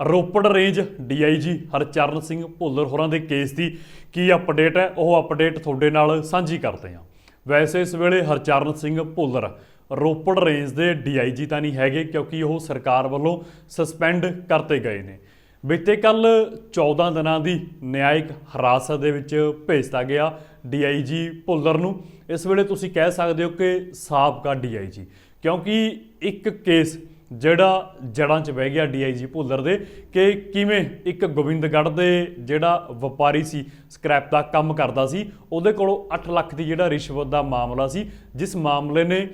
Ropar range DIG Harcharan Singh Bhullar ਹੋਰਾਂ ਦੇ case ਦੀ ਕੀ update ਹੈ, ਉਹ ਅਪਡੇਟ ਤੁਹਾਡੇ ਨਾਲ ਸਾਂਝੀ ਕਰਦੇ ਹਾਂ। ਵੈਸੇ ਇਸ ਵੇਲੇ ਹਰਚਰਨ ਸਿੰਘ ਭੁੱਲਰ ਰੋਪੜ ਰੇਂਜ ਦੇ ਡੀਆਈਜੀ ਤਾਂ ਨਹੀਂ ਹੈਗੇ, ਕਿਉਂਕਿ ਉਹ ਸਰਕਾਰ ਵੱਲੋਂ ਸਸਪੈਂਡ ਕਰਤੇ ਗਏ ਨੇ। ਬੀਤੇ ਕੱਲ 14 ਦਿਨਾਂ ਦੀ ਨਿਆਇਕ ਹਿਰਾਸਤ ਦੇ ਵਿੱਚ ਭੇਜਤਾ ਗਿਆ ਡੀਆਈਜੀ ਭੁੱਲਰ ਨੂੰ। ਇਸ ਵੇਲੇ ਤੁਸੀਂ ਕਹਿ ਸਕਦੇ ਹੋ ਕਿ ਸਾਬਕਾ ਡੀਆਈਜੀ, ਕਿਉਂਕਿ ਇੱਕ ਕੇਸ ਜਿਹੜਾ ਜੜਾਂ 'ਚ ਬਹਿ ਗਿਆ ਡੀਆਈਜੀ ਭੁੱਲਰ ਦੇ, ਕਿ ਕਿਵੇਂ ਇੱਕ ਗੋਬਿੰਦਗੜ੍ਹ ਦੇ ਜਿਹੜਾ ਵਪਾਰੀ ਸੀ, ਸਕ੍ਰੈਪ ਦਾ ਕੰਮ ਕਰਦਾ ਸੀ, ਉਹਦੇ ਕੋਲੋਂ 8 ਲੱਖ ਦੀ ਜਿਹੜਾ ਰਿਸ਼ਵਤ ਦਾ ਮਾਮਲਾ ਸੀ, ਜਿਸ ਮਾਮਲੇ ਨੇ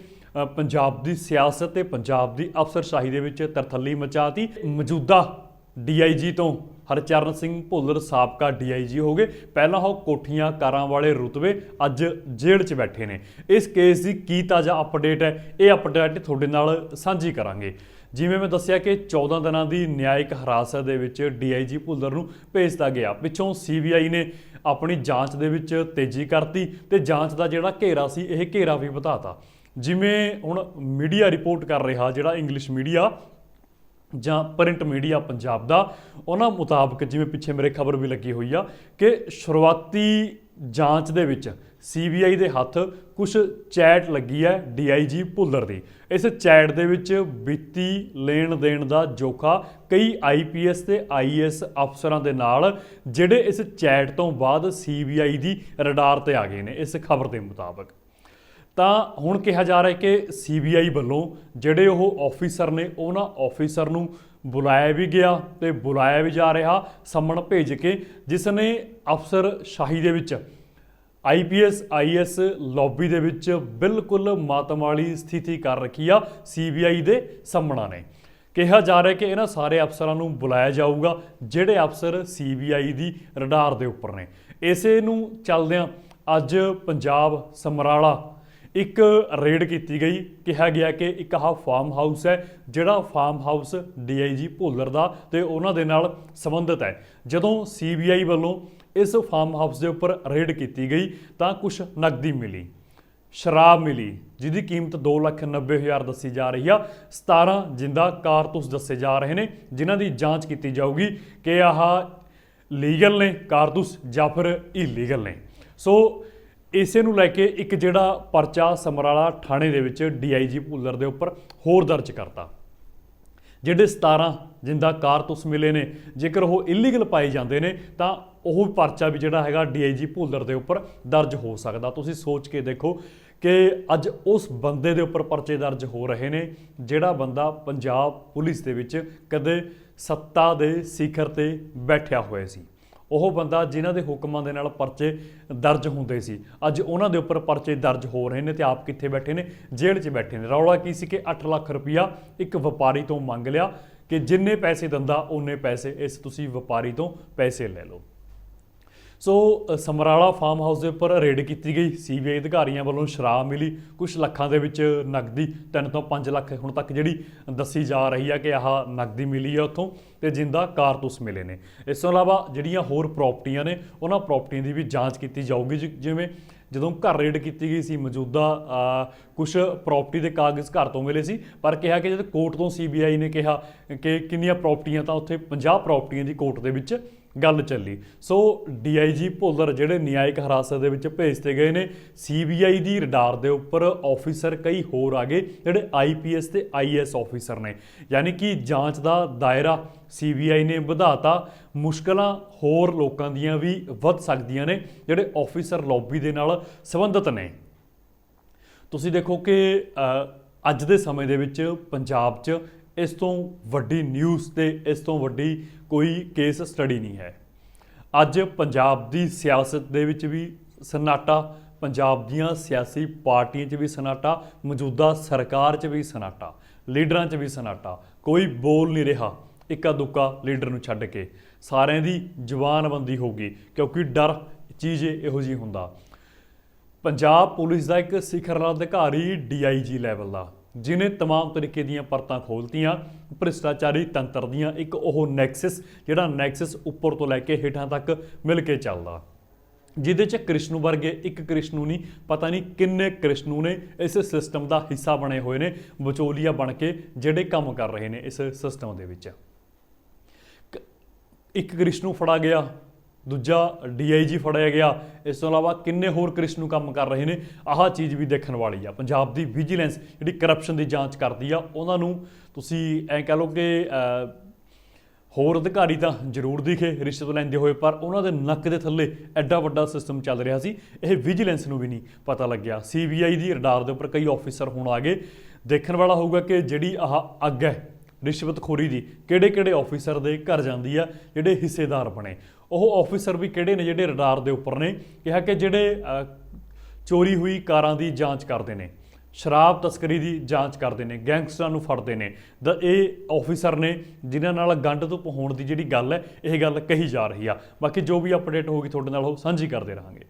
ਪੰਜਾਬ ਦੀ ਸਿਆਸਤ ਤੇ ਪੰਜਾਬ ਦੀ ਅਫਸਰਸ਼ਾਹੀ ਦੇ ਵਿੱਚ ਤਰਥੱਲੀ ਮਚਾਤੀ। ਮੌਜੂਦਾ ਡੀਆਈਜੀ ਤੋਂ ਹਰਚਰਨ ਸਿੰਘ ਭੁੱਲਰ ਸਾਬਕਾ ਡੀਆਈਜੀ ਹੋ ਗਏ। ਪਹਿਲਾਂ ਉਹ ਕੋਠੀਆਂ, ਕਾਰਾਂ ਵਾਲੇ ਰੁਤਬੇ, ਅੱਜ ਜੇਲ੍ਹ 'ਚ ਬੈਠੇ ਨੇ। ਇਸ ਕੇਸ ਦੀ ਕੀ ਤਾਜ਼ਾ ਅਪਡੇਟ ਹੈ, ਇਹ ਅਪਡੇਟ ਤੁਹਾਡੇ ਨਾਲ ਸਾਂਝੀ ਕਰਾਂਗੇ। ਜਿਵੇਂ ਮੈਂ ਦੱਸਿਆ ਕਿ 14 ਦਿਨਾਂ ਦੀ ਨਿਆਇਕ ਹਿਰਾਸਤ ਦੇ ਵਿੱਚ ਡੀਆਈਜੀ ਭੁੱਲਰ ਨੂੰ ਭੇਜਤਾ ਗਿਆ। ਪਿੱਛੋਂ ਸੀਬੀਆਈ ਨੇ ਆਪਣੀ ਜਾਂਚ ਦੇ ਵਿੱਚ ਤੇਜ਼ੀ ਕਰਤੀ ਤੇ ਜਾਂਚ ਦਾ ਜਿਹੜਾ ਘੇਰਾ ਸੀ, ਇਹ ਘੇਰਾ ਵੀ ਵਧਾਤਾ। ਜਿਵੇਂ ਹੁਣ ਮੀਡੀਆ ਰਿਪੋਰਟ ਕਰ ਰਿਹਾ, ਜਿਹੜਾ ਇੰਗਲਿਸ਼ ਮੀਡੀਆ ਜਾਂ ਪ੍ਰਿੰਟ ਮੀਡੀਆ ਪੰਜਾਬ ਦਾ, ਉਹਨਾਂ ਮੁਤਾਬਕ ਜਿਵੇਂ ਪਿੱਛੇ ਮੇਰੇ ਖਬਰ ਵੀ ਲੱਗੀ ਹੋਈ ਆ ਕਿ ਸ਼ੁਰੂਆਤੀ ਜਾਂਚ ਦੇ ਵਿੱਚ ਸੀਬੀਆਈ ਦੇ ਹੱਥ ਕੁਝ ਚੈਟ ਲੱਗੀ ਹੈ ਡੀਆਈਜੀ ਭੁੱਲਰ ਦੀ। ਇਸ ਚੈਟ ਦੇ ਵਿੱਚ ਵਿੱਤੀ ਲੈਣ ਦੇਣ ਦਾ ਜੋਖਾ ਕਈ ਆਈਪੀਐਸ ਤੇ ਆਈਐਸ ਅਫਸਰਾਂ ਦੇ ਨਾਲ, ਜਿਹੜੇ ਇਸ ਚੈਟ ਤੋਂ ਬਾਅਦ ਸੀਬੀਆਈ ਦੀ ਰਡਾਰ ਤੇ ਆ ਗਏ ਨੇ, ਇਸ ਖਬਰ ਦੇ ਮੁਤਾਬਕ। ਤਾਂ ਹੁਣ ਕਿਹਾ ਜਾ ਰਿਹਾ ਹੈ ਕਿ ਸੀਬੀਆਈ ਵੱਲੋਂ ਜਿਹੜੇ ਉਹ ਆਫੀਸਰ ਨੇ, ਉਹਨਾਂ ਆਫੀਸਰ ਨੂੰ ਬੁਲਾਇਆ ਵੀ ਗਿਆ ਤੇ ਬੁਲਾਇਆ ਵੀ ਜਾ ਰਿਹਾ, ਸੰਮਣ ਭੇਜ ਕੇ ਜਿਸ ਨੇ ਅਫਸਰ ਸ਼ਾਹੀ ਦੇ ਵਿੱਚ ਆਈਪੀਐਸ ਆਈਐਸ ਲੌਬੀ ਦੇ ਵਿੱਚ ਬਿਲਕੁਲ ਮਾਤਮ ਵਾਲੀ ਸਥਿਤੀ ਕਰ ਰੱਖੀ ਆ ਸੀਬੀਆਈ ਦੇ ਸੰਮਣਾ ਨੇ। ਕਿਹਾ ਜਾ ਰਿਹਾ ਕਿ ਇਹਨਾਂ ਸਾਰੇ ਅਫਸਰਾਂ ਨੂੰ ਬੁਲਾਇਆ ਜਾਊਗਾ, ਜਿਹੜੇ ਅਫਸਰ ਸੀਬੀਆਈ ਦੀ ਰਡਾਰ ਦੇ ਉੱਪਰ ਨੇ। ਇਸੇ ਨੂੰ ਚੱਲਦਿਆਂ ਅੱਜ ਪੰਜਾਬ ਸਮਰਾਲਾ ਇੱਕ ਰੇਡ ਕੀਤੀ ਗਈ, ਕਿਹਾ ਗਿਆ ਕਿ ਇੱਕ ਆਹ ਫਾਰਮ ਹਾਊਸ ਹੈ, ਜਿਹੜਾ ਫਾਰਮ ਹਾਊਸ ਡੀਆਈਜੀ ਭੋਲਰ ਦਾ ਤੇ ਉਹਨਾਂ ਦੇ ਨਾਲ ਸੰਬੰਧਿਤ ਹੈ। ਜਦੋਂ ਸੀਬੀਆਈ ਵੱਲੋਂ ਇਸ ਫਾਰਮ ਹਾਊਸ ਦੇ ਉੱਪਰ ਰੇਡ ਕੀਤੀ ਗਈ, ਤਾਂ ਕੁਝ ਨਕਦੀ ਮਿਲੀ, ਸ਼ਰਾਬ ਮਿਲੀ, ਜਿਹਦੀ ਕੀਮਤ 290000 ਦੱਸੀ ਜਾ ਰਹੀ ਆ। 17 ਜਿੰਦਾ ਕਾਰਤੂਸ ਦੱਸੇ ਜਾ ਰਹੇ ਨੇ, ਜਿਨ੍ਹਾਂ ਦੀ ਜਾਂਚ ਕੀਤੀ ਜਾਊਗੀ ਕਿ ਆਹ ਲੀਗਲ ਨੇ ਕਾਰਤੂਸ ਜਾਂ ਫਿਰ ਇਲੀਗਲ ਨੇ। ਸੋ ਇਸੇ ਨੂੰ ਲੈ ਕੇ ਇੱਕ ਜਿਹੜਾ ਪਰਚਾ ਸਮਰਾਲਾ ਥਾਣੇ ਦੇ ਵਿੱਚ ਡੀਆਈਜੀ ਭੁੱਲਰ ਦੇ ਉੱਪਰ ਹੋਰ ਦਰਜ ਕਰਤਾ। ਜਿਹੜੇ 17 ਜਿੰਦਾ ਕਾਰਤੂਸ ਮਿਲੇ ਨੇ, ਜੇਕਰ ਉਹ ਇਲੀਗਲ ਪਾਏ ਜਾਂਦੇ ਨੇ, ਤਾਂ ਉਹ ਪਰਚਾ ਵੀ ਜਿਹੜਾ ਹੈਗਾ ਡੀਆਈਜੀ ਭੁੱਲਰ ਦੇ ਉੱਪਰ ਦਰਜ ਹੋ ਸਕਦਾ। ਤੁਸੀਂ ਸੋਚ ਕੇ ਦੇਖੋ ਕਿ ਅੱਜ ਉਸ ਬੰਦੇ ਦੇ ਉੱਪਰ ਪਰਚੇ ਦਰਜ ਹੋ ਰਹੇ ਨੇ, ਜਿਹੜਾ ਬੰਦਾ ਪੰਜਾਬ ਪੁਲਿਸ ਦੇ ਵਿੱਚ ਕਦੇ ਸੱਤਾ ਦੇ ਸਿਖਰ ਤੇ ਬੈਠਿਆ ਹੋਇਆ ਸੀ। ਉਹ ਬੰਦਾ ਜਿਨ੍ਹਾਂ ਦੇ ਹੁਕਮਾਂ ਦੇ ਨਾਲ ਪਰਚੇ ਦਰਜ ਹੁੰਦੇ ਸੀ। ਅੱਜ ਉਹਨਾਂ ਦੇ ਉੱਪਰ ਪਰਚੇ ਦਰਜ ਹੋ ਰਹੇ ਨੇ ਤੇ ਆਪ ਕਿੱਥੇ ਬੈਠੇ ਨੇ? ਜੇਲ੍ਹ 'ਚ ਬੈਠੇ ਨੇ। ਰੌਲਾ ਕੀ ਸੀ ਕਿ 8 ਲੱਖ ਰੁਪਇਆ ਇੱਕ ਵਪਾਰੀ ਤੋਂ ਮੰਗ ਲਿਆ ਕਿ ਜਿੰਨੇ ਪੈਸੇ ਦਿੰਦਾ, ਉਹਨੇ ਪੈਸੇ, ਇਸ ਤੁਸੀਂ ਵਪਾਰੀ ਤੋਂ ਪੈਸੇ ਲੈ ਲਓ। ਸੋ ਸਮਰਾਲਾ ਫਾਰਮ ਹਾਊਸ ਦੇ ਉੱਪਰ ਰੇਡ ਕੀਤੀ ਗਈ। ਸੀਬੀਆਈ ਅਧਿਕਾਰੀਆਂ ਵੱਲੋਂ ਸ਼ਰਾਬ ਮਿਲੀ। ਕੁਝ ਲੱਖਾਂ ਦੇ ਵਿੱਚ ਨਕਦੀ 3 ਤੋਂ 5 ਲੱਖ ਹੁਣ ਤੱਕ ਜਿਹੜੀ ਦੱਸੀ ਜਾ ਰਹੀ ਹੈ ਕਿ ਆਹ ਨਕਦੀ ਮਿਲੀ ਹੈ ਉੱਥੋਂ ਤੇ ਜਿੰਦਾ ਕਾਰਤੂਸ ਮਿਲੇ ਨੇ। ਇਸ ਤੋਂ ਇਲਾਵਾ ਜਿਹੜੀਆਂ ਹੋਰ ਪ੍ਰਾਪਰਟੀਆਂ ਨੇ, ਉਹਨਾਂ ਪ੍ਰਾਪਰਟੀਆਂ ਦੀ ਵੀ ਜਾਂਚ ਕੀਤੀ ਜਾਊਗੀ। ਜਿ- ਜਿਵੇਂ ਜਦੋਂ ਘਰ ਰੇਡ ਕੀਤੀ ਗਈ ਸੀ, ਮੌਜੂਦਾ ਕੁਝ ਪ੍ਰਾਪਰਟੀ ਦੇ ਕਾਗਜ਼ ਘਰ ਤੋਂ ਮਿਲੇ ਸੀ, ਪਰ ਕਿਹਾ ਕਿ ਜਦ ਕੋਰਟ ਤੋਂ ਸੀਬੀਆਈ ਨੇ ਕਿਹਾ ਕਿ ਕਿੰਨੀਆਂ ਪ੍ਰਾਪਰਟੀਆਂ ਤਾਂ ਉੱਥੇ 50 ਪ੍ਰਾਪਰਟੀਆਂ ਦੀ ਕੋਰਟ ਦੇ ਵਿੱਚ ਗੱਲ ਚੱਲੀ। ਸੋ ਡੀਆਈਜੀ ਭੁੱਲਰ ਜਿਹੜੇ ਨਿਆਇਕ ਹਿਰਾਸਤ ਦੇ ਵਿੱਚ ਭੇਜਤੇ ਗਏ ਨੇ ਸੀਬੀਆਈ ਦੀ ਰਡਾਰ ਦੇ ਉੱਪਰ ਆਫੀਸਰ ਕਈ ਹੋਰ ਆ ਗਏ, ਜਿਹੜੇ ਆਈਪੀਐਸ ਤੇ ਆਈਐਸ ਆਫੀਸਰ ਨੇ। ਯਾਨੀ ਕਿ ਜਾਂਚ ਦਾ ਦਾਇਰਾ ਸੀਬੀਆਈ ਨੇ ਵਧਾਤਾ। ਮੁਸ਼ਕਲਾਂ ਹੋਰ ਲੋਕਾਂ ਦੀਆਂ ਵੀ ਵੱਧ ਸਕਦੀਆਂ ਨੇ, ਜਿਹੜੇ ਆਫੀਸਰ ਲੌਬੀ ਦੇ ਨਾਲ ਸੰਬੰਧਿਤ ਨੇ। ਤੁਸੀਂ ਦੇਖੋ ਕਿ ਅੱਜ ਦੇ ਸਮੇਂ ਦੇ ਵਿੱਚ ਪੰਜਾਬ 'ਚ ਇਸ ਤੋਂ ਵੱਡੀ ਨਿਊਜ਼ ਤੇ ਇਸ ਤੋਂ ਵੱਡੀ ਕੋਈ ਕੇਸ ਸਟੱਡੀ ਨਹੀਂ ਹੈ। ਅੱਜ ਪੰਜਾਬ ਦੀ ਸਿਆਸਤ ਦੇ ਵਿੱਚ ਵੀ ਸਨਾਟਾ, ਪੰਜਾਬ ਦੀਆਂ ਸਿਆਸੀ ਪਾਰਟੀਆਂ 'ਚ ਵੀ ਸਨਾਟਾ, ਮੌਜੂਦਾ ਸਰਕਾਰ 'ਚ ਵੀ ਸਨਾਟਾ, ਲੀਡਰਾਂ 'ਚ ਵੀ ਸਨਾਟਾ। ਕੋਈ ਬੋਲ ਨਹੀਂ ਰਿਹਾ ਇੱਕਾ ਦੁੱਕਾ ਲੀਡਰ ਨੂੰ ਛੱਡ ਕੇ। ਸਾਰਿਆਂ ਦੀ ਜ਼ੁਬਾਨਬੰਦੀ ਹੋਊਗੀ ਕਿਉਂਕਿ ਡਰ ਚੀਜ਼ ਇਹੋ ਜੀ ਹੁੰਦਾ। ਪੰਜਾਬ ਪੁਲਿਸ ਦਾ ਇੱਕ ਸਿਖਰਲਾ ਅਧਿਕਾਰੀ ਡੀਆਈਜੀ ਲੈਵਲ ਦਾ। ਜਿਨੇ तमाम ਤਰੀਕੇ ਦੀਆਂ ਪਰਤਾਂ ਖੋਲਤੀਆਂ ਭ੍ਰਿਸ਼ਟਾਚਾਰੀ ਤੰਤਰ ਦੀਆਂ ਇੱਕ ਉਹ ਨੈਕਸਸ ਜਿਹੜਾ ਨੈਕਸਸ ਉੱਪਰ ਤੋਂ ਲੈ ਕੇ ਹੇਠਾਂ ਤੱਕ ਮਿਲ ਕੇ ਚੱਲਦਾ ਜਿਹਦੇ ਚ ਕ੍ਰਿਸ਼ਨੂ ਵਰਗੇ ਇੱਕ ਕ੍ਰਿਸ਼ਨੂ ਨਹੀਂ ਪਤਾ ਨਹੀਂ ਕਿੰਨੇ ਕ੍ਰਿਸ਼ਨੂ ਨੇ ਇਸ ਸਿਸਟਮ ਦਾ ਹਿੱਸਾ ਬਣੇ ਹੋਏ ਨੇ ਵਿਚੋਲੀਆ ਬਣ ਕੇ ਜਿਹੜੇ ਕੰਮ ਕਰ ਰਹੇ ਨੇ ਇਸ ਸਿਸਟਮ ਦੇ ਵਿੱਚ ਇੱਕ ਕ੍ਰਿਸ਼ ਨੂੰ ਫੜਾ ਗਿਆ ਦੂਜਾ ਡੀਆਈਜੀ ਫੜਿਆ ਗਿਆ। ਇਸ ਤੋਂ ਇਲਾਵਾ ਕਿੰਨੇ ਹੋਰ ਕ੍ਰਿਸ਼ ਨੂੰ ਕੰਮ ਕਰ ਰਹੇ ਨੇ, ਆਹ ਚੀਜ਼ ਵੀ ਦੇਖਣ ਵਾਲੀ ਆ। ਪੰਜਾਬ ਦੀ ਵਿਜੀਲੈਂਸ ਜਿਹੜੀ ਕਰਪਸ਼ਨ ਦੀ ਜਾਂਚ ਕਰਦੀ ਆ, ਉਹਨਾਂ ਨੂੰ ਤੁਸੀਂ ਐਂ ਕਹ ਲਓ ਕਿ ਹੋਰ ਅਧਿਕਾਰੀ ਤਾਂ ਜ਼ਰੂਰ ਦਿਖੇ ਰਿਸ਼ਵਤ ਲੈਂਦੇ ਹੋਏ, ਪਰ ਉਹਨਾਂ ਦੇ ਨੱਕ ਦੇ ਥੱਲੇ ਐਡਾ ਵੱਡਾ ਸਿਸਟਮ ਚੱਲ ਰਿਹਾ ਸੀ, ਇਹ ਵਿਜੀਲੈਂਸ ਨੂੰ ਵੀ ਨਹੀਂ ਪਤਾ ਲੱਗਿਆ। ਸੀਬੀਆਈ ਦੀ ਰਡਾਰ ਦੇ ਉੱਪਰ ਕਈ ਆਫੀਸਰ ਹੁਣ ਆ ਗਏ। ਦੇਖਣ ਵਾਲਾ ਹੋਊਗਾ ਕਿ ਜਿਹੜੀ ਆਹ ਅੱਗ ਹੈ ਰਿਸ਼ਵਤਖੋਰੀ ਦੀ ਕਿਹੜੇ ਕਿਹੜੇ ਆਫੀਸਰ ਦੇ ਘਰ ਜਾਂਦੀ ਆ, ਜਿਹੜੇ ਹਿੱਸੇਦਾਰ ਬਣੇ। ਉਹ ਆਫੀਸਰ ਵੀ ਕਿਹੜੇ ਨੇ, ਜਿਹੜੇ ਰਡਾਰ ਦੇ ਉੱਪਰ ਨੇ, ਕਿਹਾ ਕਿ ਜਿਹੜੇ ਚੋਰੀ ਹੋਈ ਕਾਰਾਂ ਦੀ ਜਾਂਚ ਕਰਦੇ ਨੇ, ਸ਼ਰਾਬ ਤਸਕਰੀ ਦੀ ਜਾਂਚ ਕਰਦੇ ਨੇ, ਗੈਂਗਸਟਰਾਂ ਨੂੰ ਫੜਦੇ ਨੇ। ਦਾ, ਇਹ ਆਫੀਸਰ ਨੇ ਜਿਨ੍ਹਾਂ ਨਾਲ ਗੰਢ ਤੋਂ ਹੋਣ ਦੀ ਜਿਹੜੀ ਗੱਲ ਹੈ, ਇਹ ਗੱਲ ਕਹੀ ਜਾ ਰਹੀ ਆ। ਬਾਕੀ ਜੋ ਵੀ ਅਪਡੇਟ ਹੋਊਗੀ ਤੁਹਾਡੇ ਨਾਲ ਉਹ ਸਾਂਝੀ ਕਰਦੇ ਰਹਾਂਗੇ।